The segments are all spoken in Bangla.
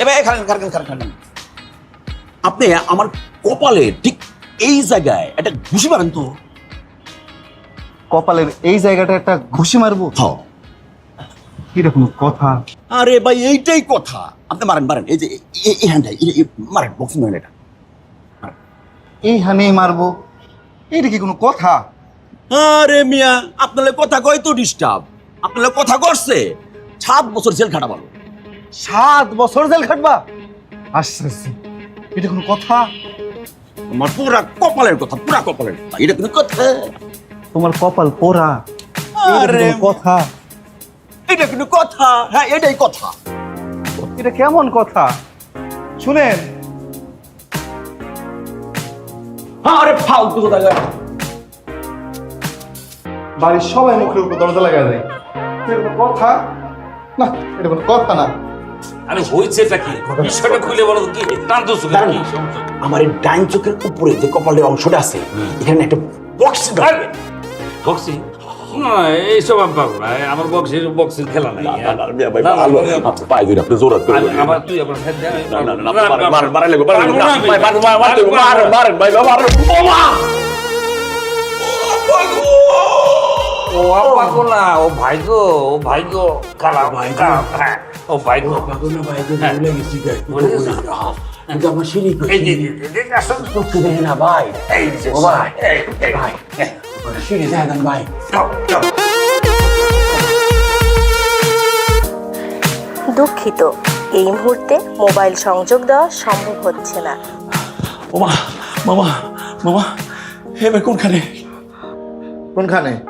এবার খান খান খান খান আপনি আমার কপালে ঠিক এই জায়গায় একটা ঘুষি মারেন তো। কপালের এই জায়গাটা একটা ঘুষি মারবো? কোনো কথা? আরে ভাই এইটাই কথা। আপনি মারেন মারেন। এই যে এই- হ্যান্ডটা মারেন বক্সিং এটা। এই হানেই মারবো? এটা কি কোনো কথা? আরে মিয়া আপনার কথা কয় তো ডিস্টার্ব আপনার কথা করছে। সাত বছর জেল খাটা ভালো সাত বছর জেল খাটবা। আচ্ছা এটা কোনো কথা? আমার পুরা কপালের কথা পুরা কপালের কথা এটা কিন্তু কথা? তোমার কপাল পোড়া আরে কথা। এটা কিন্তু কথা? হ্যাঁ এটাই কথা। এটা কেমন কথা? শুনেন। আরে ফালতু কথা বাড়ির সবাই মুখের উপর দরজা লাগা যায় এটা কোনো কথা? না এটা কোনো কথা না। আরে হয়েছেটা কি? বিষয়টা খুলে বলো কি? টানতেছো কেন? কি আমার এই ডাইন চোখের উপরে যে কপালের অংশটা আছে এখানে একটা বক্স আরে, বক্সিং না এইসব আমি পারব না। আমার বক্সিং খেলা নাই। না, না, আমি- আমার তুই আমার হেড দে, আমি পারব না। না, পারব না। আমি। ও পাগল না ও ভাই গো ও ভাই গো কালা ভাই হ্যাঁ ও ভাই গো হ্যাঁ। ভুলে গেছো? এই যে, যে, যে, যে, আসো। এই যে, এই, এই, এই, যাও, যাও। দুঃখিত এই মুহূর্তে মোবাইল সংযোগ দেওয়া সম্ভব হচ্ছে না। ওমা মামা মামা এবার কোনখানে? কোনখানে?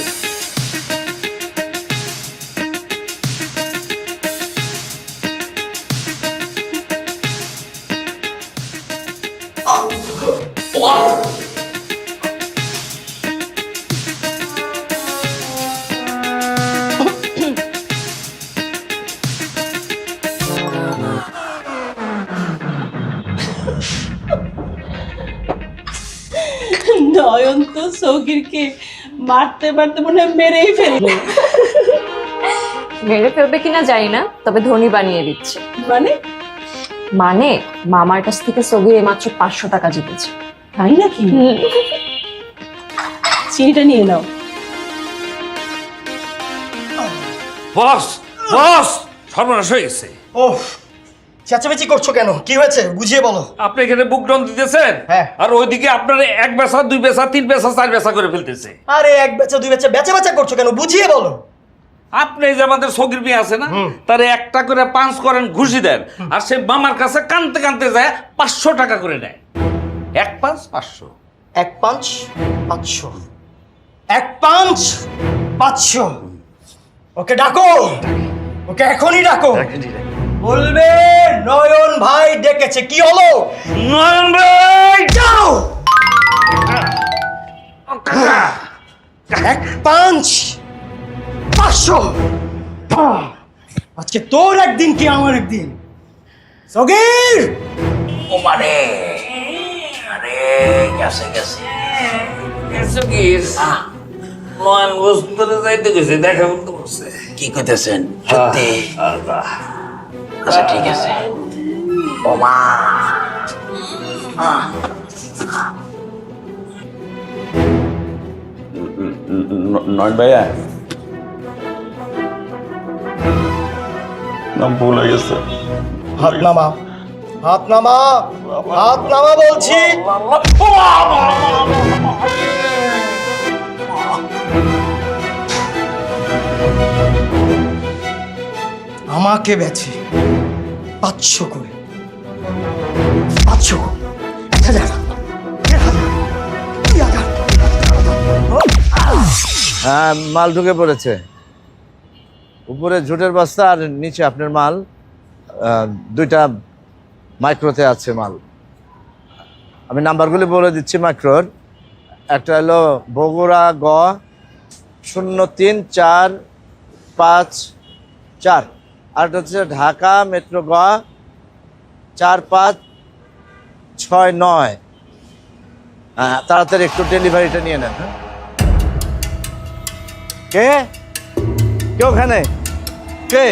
নয়ন তো সৌকিরকে মারতে মারতে মনে হয় মেরেই ফেলবে মেরে ফেলবে কিনা জানি না তবে ধনী বানিয়ে দিচ্ছে। মানে? মানে মামার কাছ থেকে সগির মাত্র পাঁচশো টাকা জিতেছে। তাই নাকি? চিনিটা নিয়ে নাও। বস বস সর্বনাশ হয়ে গেছে। ও চেঁচামেচি করছ কেন? কি হয়েছে? বুঝিয়ে বলো। আপনি এখানে বুক ডন দিতেছেন? হ্যাঁ। আর ওইদিকে আপনার এক বেসা দুই বেসা তিন বেসা চার বেসা করে ফেলতেছে। আরে এক বেচা দুই বেচা বেচা বেচা করছ কেন? বুঝিয়ে বলো। আপনি যে আমাদের সগির মেয়ে আছে না তারে একটা করে পাঁচ করেন ঘুষি দেন আর সে মামার কাছে কানতে কানতে যায় পাঁচশো টাকা করে নেয়। এক পাঁচ পাঁচশো। এক পাঁচ পাঁচশো। এক পাঁচ পাঁচশো। ওকে ডাকো। ওকে এখনই ডাকো। বলবে নয়ন ভাই ডেকেছে কি হলো? নয়ন ভাই! যাও! এক পাঁচ পাঁচশো। আজকে তোর একদিন কি আমার একদিন? সগির! ও মানে আরে গেছে গেছে। কি নয়ন বস্তুরে যাইতে গেছে দেখা করতে কি কইতেছেন? সত্যি? আচ্ছা ঠিক আছে। ওমা। নয়ন ভাইয়া? নাম ভুল হয়ে গেছে। হাত নামা হাত নামা হাত নামা বলছি। আমাকে বেছে। পাঁচশো করে। পাঁচশো এক হাজার হ্যাঁ মাল ঢুকে পড়েছে। উপরে ঝুটের বস্তা আর নিচে আপনার মাল। দুইটা মাইক্রোতে আছে মাল। আমি নাম্বারগুলি বলে দিচ্ছি মাইক্রোর। একটা হলো বগুড়া গ, শূন্য তিন চার পাঁচ চার। আর হচ্ছে ঢাকা মেট্রো গ চার পাঁচ ছয় নয়। হ্যাঁ তাড়াতাড়ি একটু ডেলিভারিটা নিয়ে নেন হ্যাঁ। কে? কে ওখানে? কে?